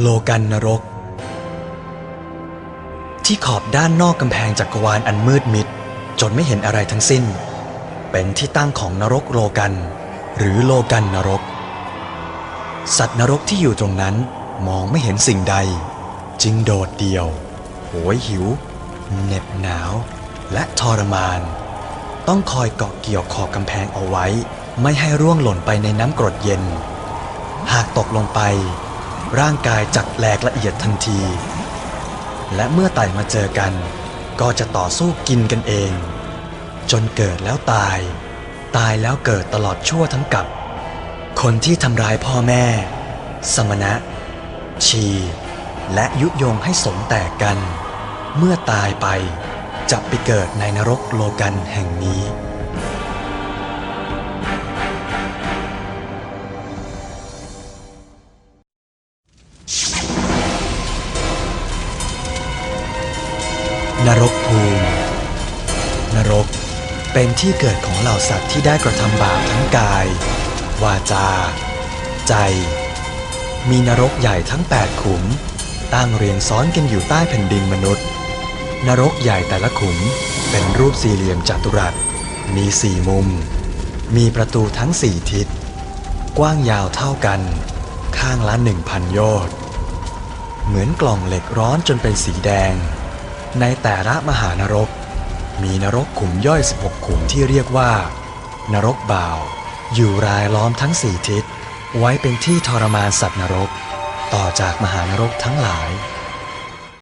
โลกันนรก ที่ขอบด้านนอกกำแพงจักรวาลอันมืดมิด จนไม่เห็นอะไรทั้งสิ้น เป็นที่ตั้งของนรกโลกัน หรือโลกันนรก สัตว์นรกที่อยู่ตรงนั้นมองไม่เห็นสิ่งใด จึงโดดเดี่ยว โหยหิว เหน็บหนาว และทรมาน ต้องคอยเกาะเกี่ยวขอบกำแพงเอาไว้ ไม่ให้ร่วงหล่นไปในน้ำกรดเย็น หากตกลงไป ร่างกายจักแหลกละเอียดทันที และเมื่อไต่มาเจอกัน ก็จะต่อสู้กินกันเอง จนเกิดแล้วตาย ตายแล้วเกิดตลอดชั่วทั้งกับ คนที่ทำร้ายพ่อแม่ สมณะ ชี และยุยงให้สมแตกกัน เมื่อตายไปจะไปเกิดในนรกโลกันแห่งนี้ นรกภูมิ นรกเป็นที่เกิดของเหล่าสัตว์ที่ได้กระทำบาปทั้งกาย วาจา ใจ มีนรกใหญ่ทั้ง 8 ขุม ตั้งเรียงซ้อนกันอยู่ใต้แผ่นดินมนุษย์ นรกใหญ่แต่ละขุมเป็นรูปสี่เหลี่ยมจัตุรัส มีสี่มุม มีประตูทั้งสี่ทิศ กว้างยาวเท่ากัน ข้างละหนึ่งพันโยชน์เหมือนกล่องเหล็กร้อนจนเป็นสีแดง ในแต่ละมหานรก มีนรกขุมย่อย 16 ขุมที่เรียกว่า นรกบ่าว อยู่รายล้อมทั้งสี่ทิศ ไว้เป็นที่ทรมานสัตว์นรก ต่อจากมหานรกทั้งหลาย